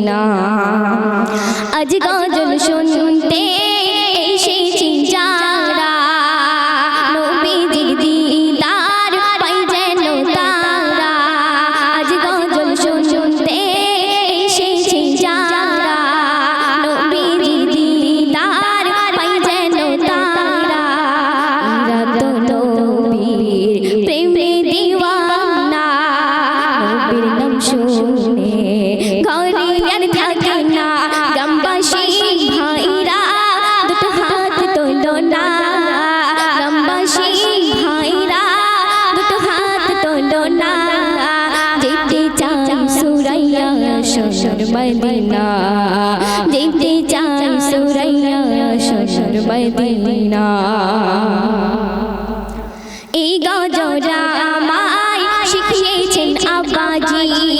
না। আজ গজল শুনতে এসেছি যারা। নবীজির দিদার পাই যেন তারা। আজ গজল শুনতে এসেছি যারা। নবীজির দিদার পাই যেন তারা। রাত নবীর প্রেমে দিওয়ানা। নবীর শ্বশুর মদিনা যেতে চাই সুরাইয়া শ্বশুর মদিনা এই গজরা আমায় শিখিয়েছেন আব্বাজি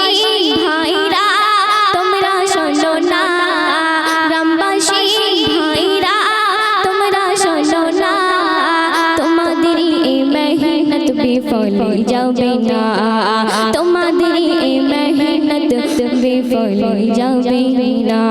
বিফলে যাবে না তোমাদের মেহনত বিফলে যাবে না